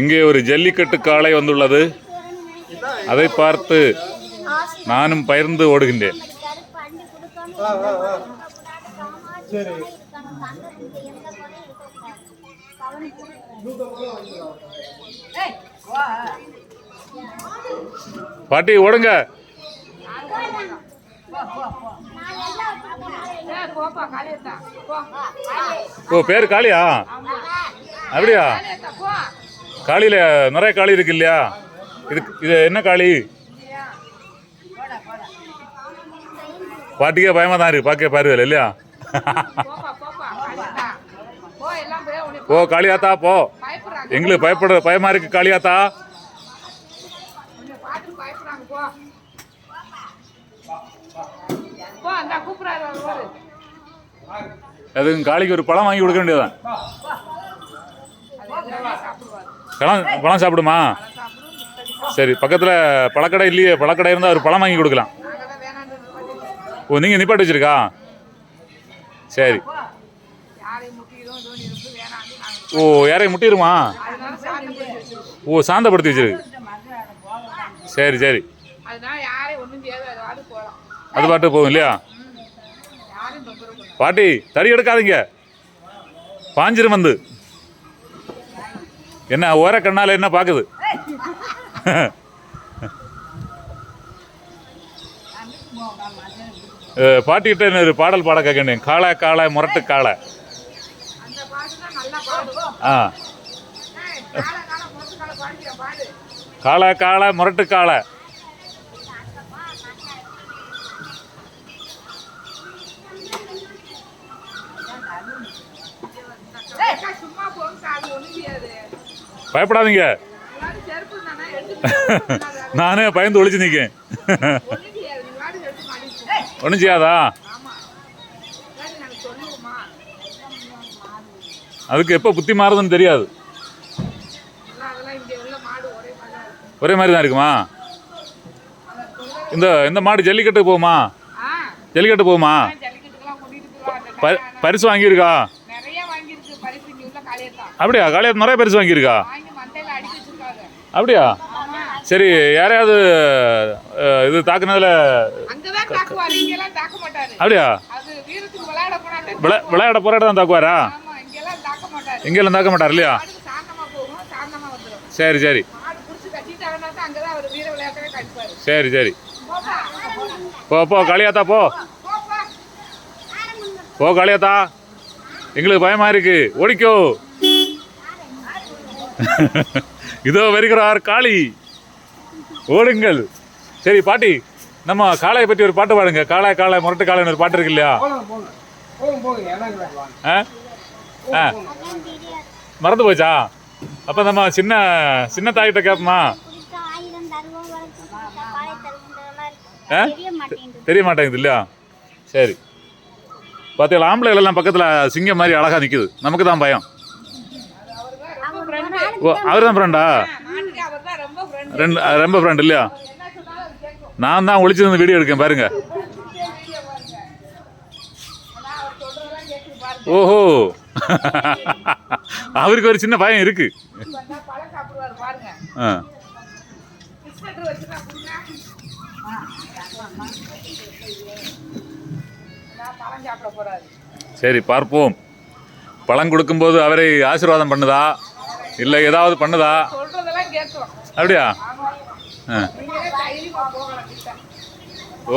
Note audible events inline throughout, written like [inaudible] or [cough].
இங்கே ஒரு ஜல்லிக்கட்டு காளை வந்துள்ளது. அதை பார்த்து நானும் பகிர்ந்து ஓடுகின்றேன். பாட்டி ஓடுங்க. ஓ பேர் காளியா? அப்படியா? காளியில நிறைய காளி இருக்கு இல்லையா? இது இது என்ன காளி? பாட்டிக்கே பயமா தான் இருக்கு. பார்க்க பாருவேல இல்லையா? போ காளியாத்தா போ. எங்களுக்கு பயப்பட பயமா இருக்கு காளியாத்தா. அதுக்கு காளிக்கு ஒரு பழம் வாங்கி கொடுக்க சாப்பிடுவாரு பழம் பழம் சாப்பிடுமா? சரி பக்கத்தில் பழக்கடை இல்லையே பழக்கடை இருந்தால் ஒரு பழம் வாங்கி கொடுக்கலாம். ஓ நீங்கள் நிப்பாட்டி வச்சிருக்கா? சரி. ஓ யாரையும் முட்டிடுமா ஓ சாந்தப்படுத்தி வச்சிருக்கு. சரி சரி. அது பாட்டு போகும் இல்லையா? பாட்டி தறி எடுக்காதீங்க. பாஞ்சிரும் வந்து. என்ன ஓர கண்ணால் என்ன பார்க்குது என்ன ஒரு பாடல் பாட கேட்கணும் காளை காளை முரட்டு காளை. ஆ. காளை காளை முரட்டு காளை அக்கா, சும்மா போங்க அது ஒன்றும் செய்யாது பயப்படாதீங்க. நானே பயந்து ஒழிச்சு நிற்கேன் ஒன்றும் செய்யாதா? அதுக்கு எப்போ புத்தி மாறுதுன்னு தெரியாது. ஒரே மாதிரி தான் இருக்குமா? இந்த இந்த மாடு ஜல்லிக்கட்டு போகுமா? ஜல்லிக்கட்டு போகுமா? பரிசு வாங்கியிருக்கா? அப்படியா காளியாத் நிறைய பரிசு வாங்கியிருக்கா? அப்படியா? சரி யாரையாவது இது தாக்குனதுல அப்படியா? விளையாட இடம் தான் தாக்குவாரா? இங்கெல்லாம் தாக்க மாட்டாரு. இல்லையா? சரி சரி. சரி சரி. போ போ. காளியாத்தா போ. போ காளியாத்தா. எங்களுக்கு பயமா இருக்கு. ஓடிக்கோ. [laughs] இதோ வருகிறார் காளி. ஓடுங்கள். சரி பாட்டி நம்ம காளையை பற்றி ஒரு பாட்டு பாடுங்க. காளை காளை முரட்டு காளைன்னு ஒரு பாட்டு இருக்கு இல்லையா? ஆ? ஆ. மறந்து போச்சா? அப்போ நம்ம சின்ன சின்ன தாய்கிட்ட கேட்போமா ஆ? தெரிய மாட்டேங்குது தெரிய மாட்டேங்குது இல்லையா? சரி. பார்த்தீங்களா ஆம்பளைகள் எல்லாம் பக்கத்தில் சிங்கம் மாதிரி அழகாக நிற்குது நமக்கு தான் பயம். ஓ அவர் தான் ஃப்ரெண்டா ரெண்டு ரொம்ப ஃப்ரெண்ட் இல்லையா? நான் தான் ஒளிச்சிருந்து வீடியோ எடுக்கேன் பாருங்க. ஓஹோ. அவருக்கு ஒரு சின்ன பயம் இருக்கு. சரி பார்ப்போம். பழம் கொடுக்கும்போது அவரை ஆசீர்வாதம் பண்ணுதா? இல்லை ஏதாவது பண்ணுதா? அப்படியா?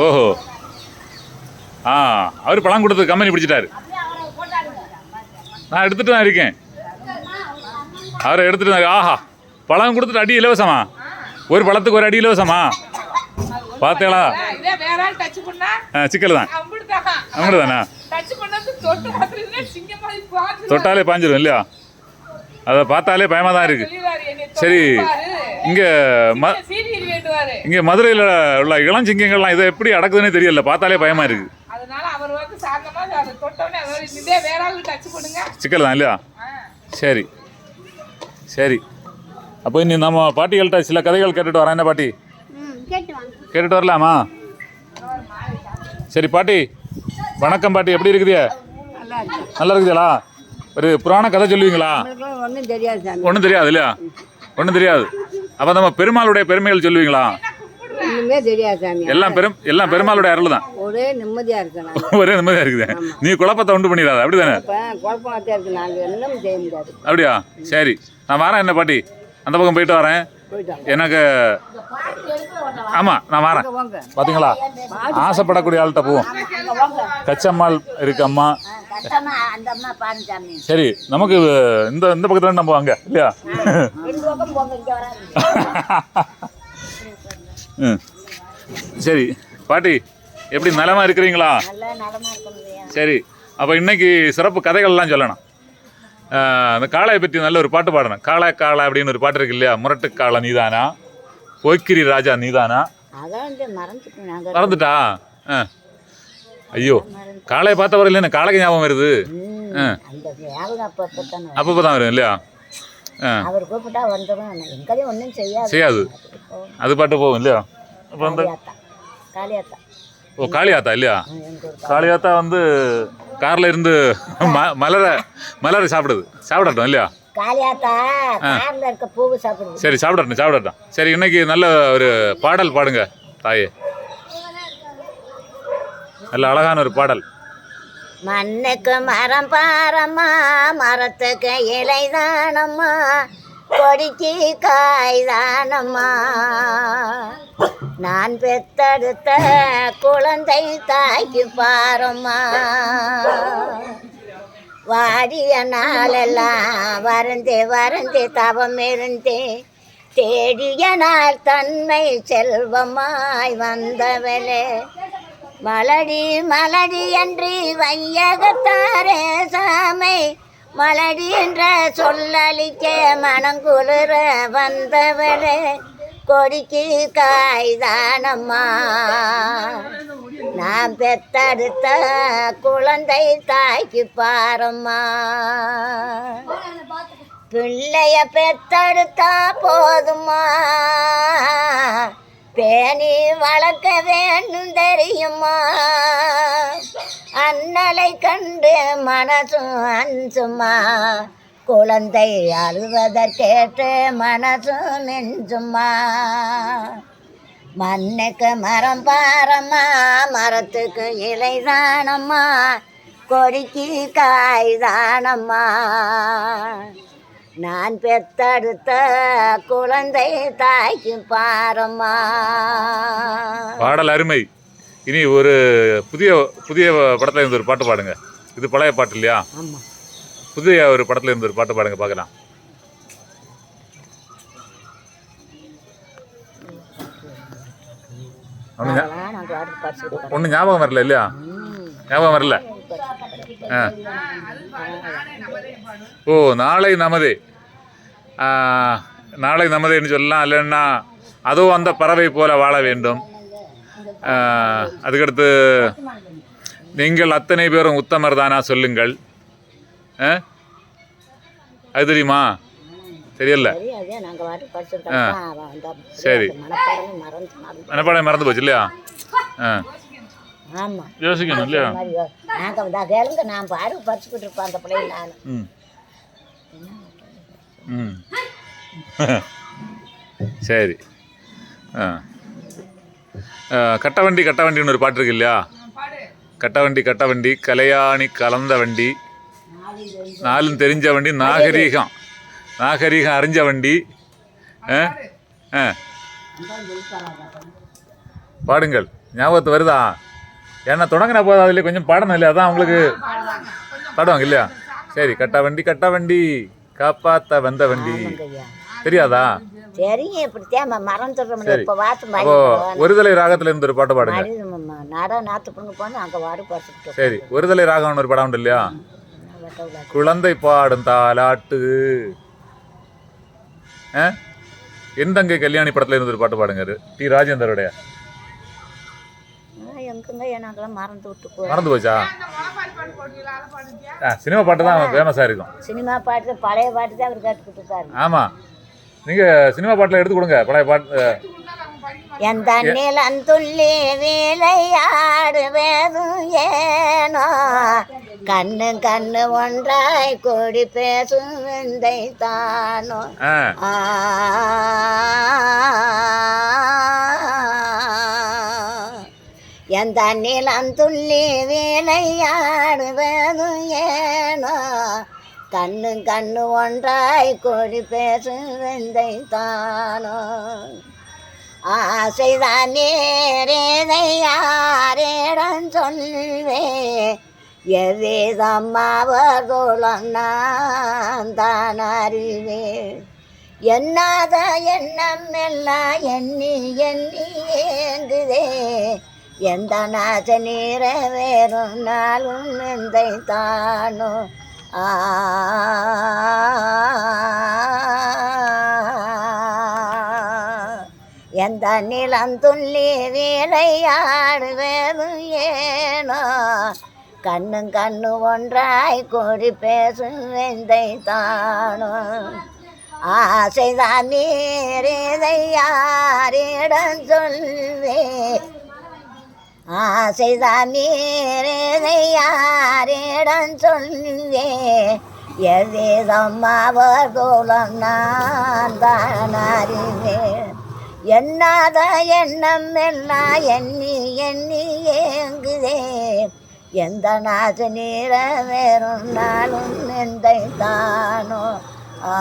ஓஹோ. ஆ அவர் பழம் கொடுத்து கம்பெனி பிடிச்சிட்டாரு. நான் எடுத்துட்டு தான் இருக்கேன். அவரை எடுத்துட்டு தான் ஆஹா பழம் கொடுத்துட்டு அடி இலவசமா? ஒரு பழத்துக்கு ஒரு அடி இலவசமா? பார்த்தீங்களா சிக்கல் தான். அவங்கள தானே தொட்டாலே பாஞ்சிரும் இல்லையா? அதை பார்த்தாலே பயமாக தான் இருக்கு. சொல்லிடுவாரு என்னை சரி. இங்கே ம இங்கே மதுரையில் உள்ள இளஞ்சிங்கங்கள்லாம் இதை எப்படி அடக்குதுன்னே தெரியல. பார்த்தாலே பயமாக இருக்கு. அதனால அவர் வந்து சாந்தமா அதை தொட்டோடனே அவர் இதே வேற ஆளு டச் பண்ணுங்க சிக்கல் தான் இல்லையா. சரி. சரி. அப்போ இனி நம்ம பாட்டிகள்கிட்ட சில கதைகள் கேட்டுட்டு வரேன். என்ன பாட்டி? கேட்டுட்டு வரலாமா? சரி பாட்டி. வணக்கம் பாட்டி. எப்படி இருக்குது நல்லா இருக்குதுங்களா ஒரு புராண கதை சொல்லுவீங்களா? ஒன்றும் தெரியாது சாமி. ஒன்றும் தெரியாது இல்லையா? ஒன்றும் தெரியாது. அப்போ நம்ம பெருமாளுடைய பெருமைகள் சொல்லுவீங்களா? ஒன்றுமே தெரியாது சாமி. எல்லாம் பெரும் எல்லாம் பெருமாளுடைய அருள் தான் ஒரே நிம்மதியாக இருக்கு [laughs] ஒரே இருக்குது. நீ குழப்பத்தை உண்டு பண்ணிடாத. அப்படிதானே? இருக்கு செய்ய முடியாது. அப்படியா? சரி. நான் வரேன் என்ன பாட்டி? அந்த பக்கம் போயிட்டு வரேன். எனக்கு ஆமாம் நான் வரேன். பார்த்தீங்களா ஆசைப்படக்கூடிய ஆள்கிட்ட போவோம். கச்சம்மாள் இருக்கு சரி நமக்கு இந்த இந்த பக்கத்துல நம்ம வாங்க இல்லையா? சரி பாட்டி எப்படி நலமா இருக்கிறீங்களா? சரி அப்போ இன்னைக்கு சிறப்பு கதைகள்லாம் சொல்லணும். அந்த காளையை பற்றி நல்ல ஒரு பாட்டு பாடணும். காளை காளை அப்படின்னு ஒரு பாட்டு இருக்கு இல்லையா? முரட்டு காளை நீதானா? போய்க்கிரி ராஜா நீதானா? மறந்துட்டா? ஆ. ஐயோ காளையை பார்த்த வரையில என்ன காளைக்கு ஞாபகம் வருது. அப்பப்போ தான் வரும் இல்லையா? அவர் கூப்பிட்டா வந்துடும். எங்கேயும் ஒன்றும் செய்யாது. செய்யாது. அது பாட்டு போகும் இல்லையா? அப்போ வந்து காளியாத்தா. ஓ காளியாத்தா இல்லையா? காளியாத்தா. வந்து கார்ல இருந்து மலரை மலரை சாப்பிடுது. சாப்பிடட்டும் இல்லையா? சரி சாப்பிடட்டும் சாப்பிடட்டும். சரி இன்னைக்கு நல்ல ஒரு பாடல் பாடுங்க தாயே. நல்ல அழகான ஒரு பாடல். மண்ணுக்கு மரம் பாரம்மா மரத்துக்கு இலை தானம்மா கொடிக்கு காய் தானம்மா. நான் பெத்தெடுத்த குழந்தை தாய்க்கு பாரம்மா. வாடிய நாளெல்லாம் வருந்தே வருந்தே தவம் இருந்தே தேடிய நாள் தன்மை செல்வமாய் வந்தவளே. மலடி மலடி என்று வையகத்தாரே சாமை. மலடி என்ற சொல்லளிக்க மனங்குளிர வந்தவளே. கொடிக்கு காய்தானம்மா. நான் பெத்தடுத்த குழந்தை தாய்க்கு பாரம்மா. பிள்ளைய பெத்தெடுத்தா போதுமா பேணி வளர்க்க வேண்டும் தெரியுமா? அண்ணலை கண்டு மனசும் அஞ்சுமா? குழந்தை அழுவதற்கேற்று மனசும் நெஞ்சுமா? மண்ணுக்கு மரம் பாரம்மா மரத்துக்கு இலை தானம்மா? கொடிக்கு காய் தானம்மா? நான் பெத்தெடுத்த குழந்தை தாய்க்கு பாரம்மா. பாடல் அருமை. இனி ஒரு புதிய புதிய படத்துல இருந்து ஒரு பாட்டு பாடுங்க. இது பழைய பாட்டு இல்லையா? புதிய ஒரு படத்துல இருந்து ஒரு பாட்டு பாடுங்க பார்க்கலாம். ஒன்று ஞாபகம் வரல இல்லையா? ஞாபகம் வரல. ஓ நாளை நமதே. நாளை நமதேன்னு சொல்லலாம். இல்லைன்னா அதுவும் அந்த பறவை போல வாழ வேண்டும். அதுக்கடுத்து நீங்கள் அத்தனை பேரும் உத்தமர் தானா சொல்லுங்கள்? அது தெரியுமா? தெரியல. சரி. மனப்பாடம் மறந்து போச்சு இல்லையா? ஆ. ஆமாம் யோசிக்கணும் இல்லையா நாங்கள் இந்த கேளுங்க நான் பாரு படிச்சுக்கிட்டு இருப்பேன் அந்த பிள்ளைங்க நான். ம். ம். [laughs] சரி. ஆ. ஆ, கட்டவண்டி கட்டவண்டின்னு ஒரு பாட்டு இருக்கு இல்லையா கட்டவண்டி கட்டவண்டி கலையாணி கலந்த வண்டி. நாலும் தெரிஞ்ச வண்டி நாகரீகம். நாகரீகம் அறிஞ்ச வண்டி. பாடுங்கள். ஞாபகத்து வருதா? ஏன்னா தொடங்கின போது அதில் கொஞ்சம் பாடணும் இல்லையா? அதான் உங்களுக்கு பாடுவாங்க இல்லையா? சரி கட்ட வண்டி கட்ட வண்டி. காப்பாத்த வந்த வண்டி. தெரியாதா? சரிங்க இப்படித்தான் மறந்துடுறோம் சரி. இப்போ வாத்து அப்போ ஒருதலை ராகத்துல இருந்து ஒரு பாட்டு பாடுங்க. நட அங்கே வாடு சரி ஒருதலை ராகம்னு ஒரு படம் உண்டு இல்லையா? குழந்தை பாடும் தாலாட்டு. ஆ? என் தங்கை கல்யாணி படத்துல இருந்து ஒரு பாட்டு பாடுங்க. டி. ராஜேந்தருடைய. எங்கங்க நாங்களாம் மறந்து விட்டு போ மறந்து போச்சா? சினிமா பாட்டு தான் ஃபேமஸாக இருக்கும். சினிமா பாட்டு தான் பழைய பாட்டு தான் அவர் கேட்டுக்கிட்டு இருக்காரு. ஆமாம் நீங்க சினிமா பாட்டில் எடுத்து கொடுங்க பழைய பாட்டு ஆ, கொடுத்தா நம்ம படிக்க என் தண்ணில் துள்ளி விளையாடுவேதும் ஏனோ? கண்ணு கண்ணு ஒன்றாய் கூடி பேசும் விந்தை தானோ? ஆ. எந்த நிலம் துள்ளி விளையாடுவது ஏனோ? கண்ணு கண்ணு ஒன்றாய் கொடி பேசும் வெந்தை தானோ ஆசைதான் யாரிடம் சொல்வே? எவ்விதமாவதுலம் நான் தான் அறிவேன் என்னாத எண்ணம் எல்லாம் எண்ணி எண்ணி ஏங்குதே? எந்த நாச நீர வேறும் நாளும் எந்தை தானோ எந்த நிலம் துள்ளி விளையாடுவது ஏனோ? கண்ணும் கண்ணு ஒன்றாய் கூடி பேசும் வெந்தை தானோ ஆசைதான் நீரிதை யாரிடம் சொல்வே ஆசைதான் நீரிதை யாரிடம் சொல்வே எவ்விதம் அவர் நான் தான் அறிவேன் எண்ணாத எண்ணம் எல்லாம் எண்ணி எண்ணி ஏங்குதே. எந்த நாச நீர வேறும் நாளும் எந்த தானோ ஆ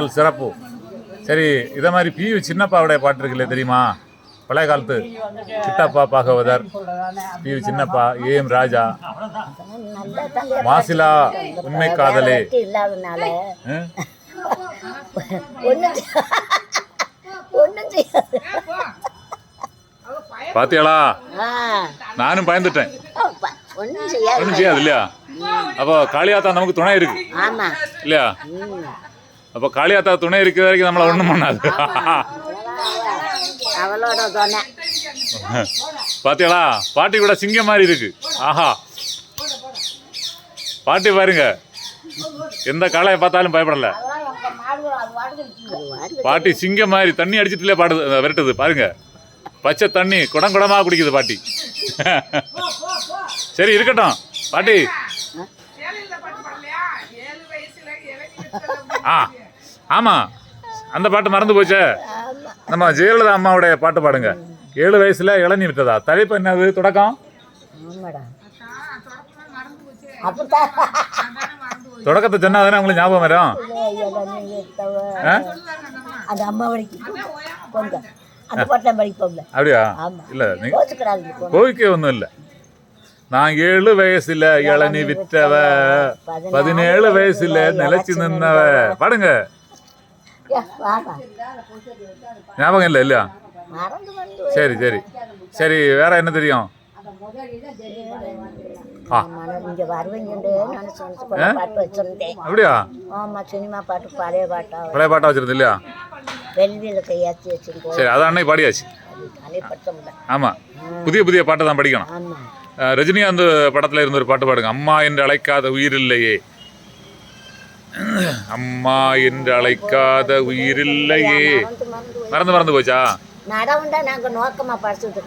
பாடல் சிறப்பு. சரி இதை மாதிரி பியு சின்னப்பாவுடைய பாட்டு இருக்குல்ல தெரியுமா? பழைய காலத்து. சித்தப்பா Bhagavathar P U Chinnappa A M Raja. மாசிலா உண்மை காதலே. பாத்தியாளா? நானும் பயந்துட்டேன். ஒன்றும் செய்யாது. இல்லையா? அப்போ காளியாத்தா நமக்கு துணை இருக்கு. இல்லையா? அப்போ காளியாத்தா துணை இருக்கிற வரைக்கும் நம்மளை ஒன்றும் பண்ணாது. அவளோட பாட்டி கூட சிங்கம் மாதிரி இருக்கு. ஆஹா. பாட்டி பாருங்க. எந்த காளையை பார்த்தாலும் பயப்படல. பாட்டி சிங்கம் மாதிரி தண்ணி அடிச்சிட்டுலே பாடுது விரட்டுது. பாருங்க. பச்சை தண்ணி குடம் குடமா குடிக்குது பாட்டி. சரி இருக்கட்டும். பாட்டி. ஆ. ஆமா. அந்த பாட்டு மறந்து போச்சே? நம்ம ஜெயலலிதா அம்மாவுடைய பாட்டு பாடுங்க. ஏழு வயசுல இளநீ விட்டதா தலைப்பு என்னது? தொடக்கம்? தொடக்கத்தை சொன்னா தானே உங்களுக்கு ஞாபகம் வரும்? அந்த அம்மா அப்படியா. இல்ல கோவிக்க ஒன்றும் இல்லை. நான் ஏழு வயசுல இளநீ விற்றவ பதினேழு வயசுல நிலைச்சு நின்னவ. பாடுங்க. ஞாபகம் இல்லை இல்லையா? சரி சரி. சரி வேற என்ன தெரியும்? அப்படியா? சினிமா பாட்டு பழைய பாட்டா பழைய பாட்டா வச்சிருந்தது இல்லையா? வெள்ளியில கையாச்சி வச்சிருக்கோம் சரி அதான் அன்னைக்கு பாடியாச்சு. அதை படிச்ச முடியல ஆமா. புதிய புதிய பாட்டை தான் படிக்கணும். ரஜினிகாந்த் படத்துல இருந்த ஒரு பாட்டு பாடுங்க. அம்மா என்று அழைக்காத உயிர் இல்லையே. அம்மா என்று அழைக்காத உயிர் இல்லையே மறந்து மறந்து போச்சா? நடவுண்டா நாங்க நோக்கமா படிச்சுட்டு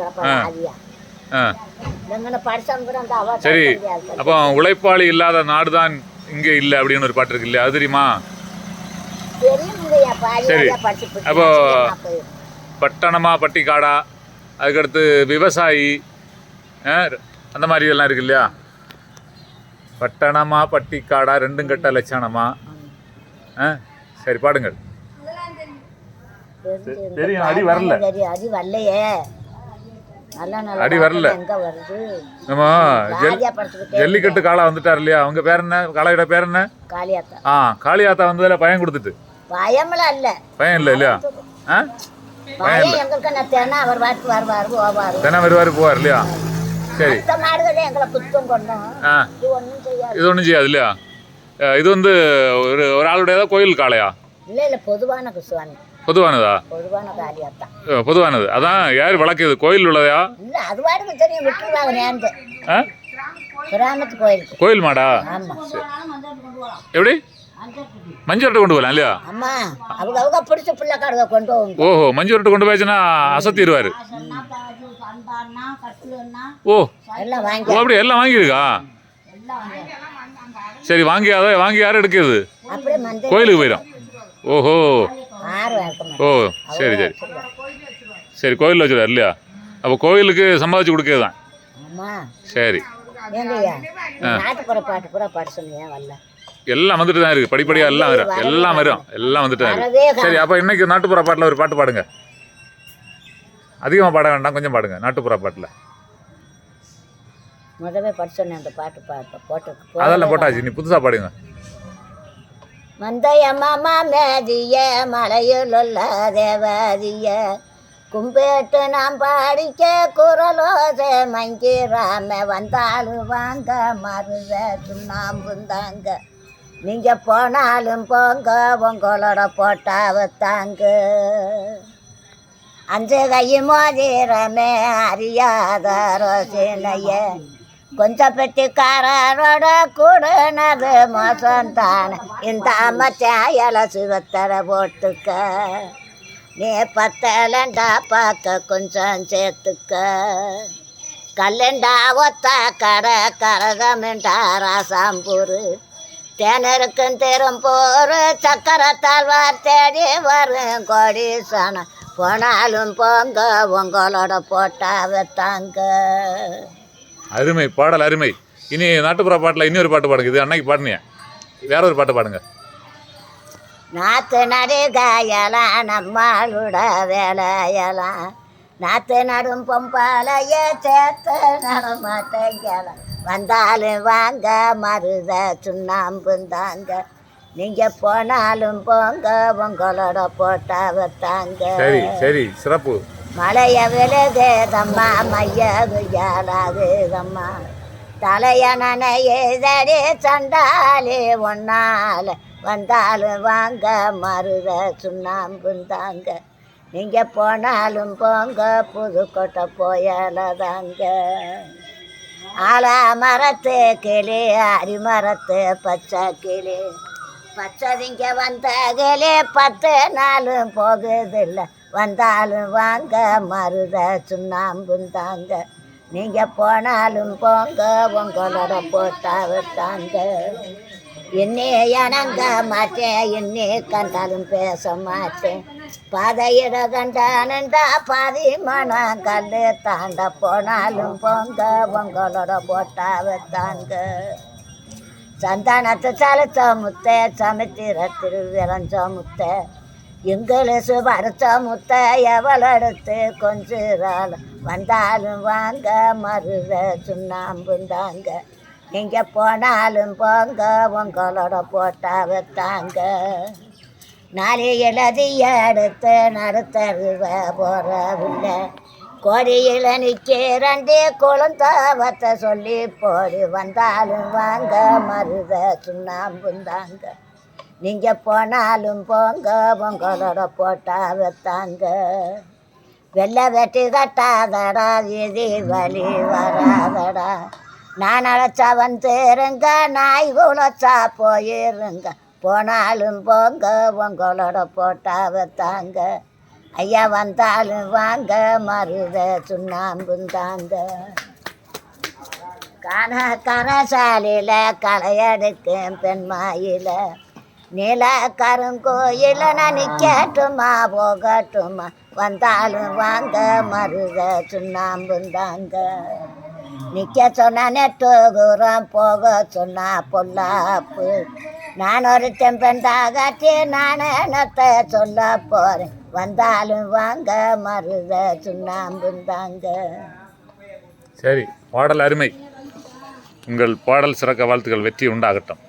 சரி அப்போ உழைப்பாளி இல்லாத நாடுதான் இங்க இல்லை அப்படின்னு ஒரு பாட்டு இருக்கு இல்லையா? அது தெரியுமா? சரி. அப்போ- பட்டணமா பட்டிக்காடா அதுக்கடுத்து விவசாயி அந்த மாதிரி எல்லாம் இருக்கு இல்லையா? பட்டணமா பட்டிக்காடா ரெண்டும் கட்ட லட்சணமா ஆ சரி பாடுங்கள் தெரியும், அடி வரல. அடி வரலையே நல்ல நல்ல அடி வரல. பாட்டு எங்க வருது நம்ம ஜல்லிக்கட்டு காளா வந்துட்டார் இல்லையா அவங்க பேர் என்ன காளையோட பேர் என்ன காளியாத்தா ஆ காளியாத்தா வந்ததில் பயம் கொடுத்துட்டு பயமெல்லாம் இல்ல பயம் இல்லை இல்லையா ஆ பயம் எங்களுக்கு என்ன தேனா அவர் வாட்டு வருவாரு போவாரு தினம் வருவார் போவார் இல்லையா சரி. இது ஒண்ணும் செய்யாது. இது ஒன்றும் செய்யாது இல்லையா? இது வந்து ஒரு ஒரு ஆளுடையதா கோயில் காளையா? இல்ல இல்ல பொதுவான பொதுவானதா? பொதுவானது. அதான் யார் வழக்குது கோயில் உள்ளதா? கிராமத்து கோயிலுக்கு கோயில் மாடா? எப்படி? மஞ்சு வரட்டு கொண்டு போகலாம் இல்லையா? அம்மா அவங்க அவங்க பிடிச்ச பிள்ளை காடுவை கொண்டு போகும் ஓஹோ மஞ்சு வரட்டு கொண்டு போயாச்சுன்னா அசத்திடுவார். ஓ. ஓ அப்படி எல்லாம் வாங்கியிருக்கா? சரி வாங்கி அதை வாங்கி யாரும் எடுக்கிறது கோயிலுக்கு போயிடும். ஓஹோ. ஓ சரி சரி. சரி கோயிலில் வச்சுருவார் இல்லையா? அப்போ கோயிலுக்கு சம்பாதிச்சு கொடுக்கறது தான் சரி. நாட்டுப்புற பாட்டு கூட பாட சொன்னியா வரல எல்லாம் வந்துட்டு தான் இருக்குது படிப்படியாக எல்லாம் வரும். எல்லாம் வரும். எல்லாம் வந்துட்டு தான் வரவே இருக்கு சரி அப்போ இன்னைக்கு நாட்டுப்புற பாட்டில் ஒரு பாட்டு பாடுங்க. அதிகமாக பாட வேண்டாம் கொஞ்சம் பாடுங்க. நாட்டுப்புற பாட்டில். முதவே பாட சொன்னேன் அந்த பாட்டு பாட்டு போட்டு அதெல்லாம் போட்டாச்சு. நீ புதுசாக பாடுங்க. மந்தைய மாமா மேதிய மலையில் உள்ள தேவாதிய கும்பிட்டு நாம் பாடிக்க குரலோச மங்கிராம வந்தாலும் வாங்க மருத சுண்ணாம்புந்தாங்க. நீங்க போனாலும் போங்க உங்களோட போட்டாவ தாங்க. அஞ்சு கை மோதிரமே அறியாத ரோசினைய. கொஞ்சம் பெட்டிக்காரரோட கூடனது மோசம் தானே இந்த மச்சான் இலசு போட்டுக்க. நீ பத்தலண்டா பார்க்க கொஞ்சம் சேர்த்துக்க. கல்லண்டா ஒத்த கடை கரகமெண்டா ராசாம்பூர். தேனருக்கும் திரும்பூர் சக்கரத்தாழ்வார் தேடி வரும் கோடீசனம் போனாலும் போங்க உங்களோட போட்டாவ தாங்க. அருமை பாடல் அருமை. இனி நாட்டுப்புற பாட்டில் இன்னொரு பாட்டு பாடுங்க. இது அன்னைக்கு பாடுனியா. வேற ஒரு பாட்டு பாடுங்க. நாத்து நடுகாயலாம் நம்மளோட வேலையலாம் நாத்து நடும் பொம்பாலைய சேர்த்து நடமாட்டேங்கலாம் வந்தாலும் வாங்க மருத சுண்ணாம்புந்தாங்க நீங்கள் போனாலும் போங்க உங்களோட போட்டாவ தாங்க சரி சரி சிறப்பு. மலைய விழுகுதம்மா மைய குஜாலாகுதம்மா தலைய நனையுதடி சண்டாலே ஒன்னால வந்தாலும் வாங்க மருத சுண்ணாம்புந்தாங்க நீங்கள் போனாலும் போங்க புதுக்கோட்டை போயலதாங்க ஆல மரத்து கிளி அரிமரத்து பச்சை கிளி. பச்சதிங்க வந்த கிளி பத்து நாளும் போகுதில்ல. வந்தாலும் வாங்க மருத சுண்ணாம்புந்தாங்க நீங்கள் போனாலும் போங்க உங்களோட போட்டாவ தாங்க என்னே அணங்க மாட்டேன் என்னே கண்டாலும் பேச மாட்டேன் பாதையிட கண்டானுண்டா பாதி மனம் கல்லு தாண்ட போனாலும் போங்க உங்களோட போட்டாவ தாங்க. சந்தானத்தை சலச்ச முத்த சமுத்திர திருவிரஞ்ச முத்த. இங்கிலீஷு வரைச்ச முத்த எவளெடுத்து கொஞ்சிறாள்? வந்தாலும் வாங்க மருத சுண்ணாம்புந்தாங்க. நீங்கள் போனாலும் போங்க உங்களோட போட்டாவை தாங்க நாளை எழுதி எடுத்து நடத்தருவ போறவில்ல. கொடியில் நிற்கிறண்டே குழந்தாவத்தை சொல்லி போடு வந்தாலும் வாங்க மருத சுண்ணாம்புந்தாங்க நீங்கள் போனாலும் போங்க உங்களோட போட்டாவை தாங்க வெள்ளை வெட்டி கட்டாதடா இது வழி வராதடா. நான் அழைச்சா வந்துருங்க நாய் உழைச்சா போயிருங்க. போனாலும் போங்க உங்களோட போட்டாவ தாங்க. ஐயா வந்தாலும் வாங்க மருத சுண்ணாம்பும் தாங்க. கன கனசாலையில் களையெடுக்கும் பெண்மாயில நில கருங்கோயில நான் கேட்டுமா போகட்டுமா? வந்தாலும் வாங்க மருத சுண்ணாம்பும் தாங்க. நிற்க சொன்னா நெட்டுகுறம் போக சொன்னா பொல்லாப்பு. நான் ஒரு செம்பெண்டாகட்டி நான் என்னத்தை சொல்ல போகிறேன் வந்தாலும் வாங்க மருத சுண்ணாம்புந்தாங்க சரி பாடல் அருமை. உங்கள் பாடல் சிறக்க வாழ்த்துக்கள் வெற்றி உண்டாகட்டும்.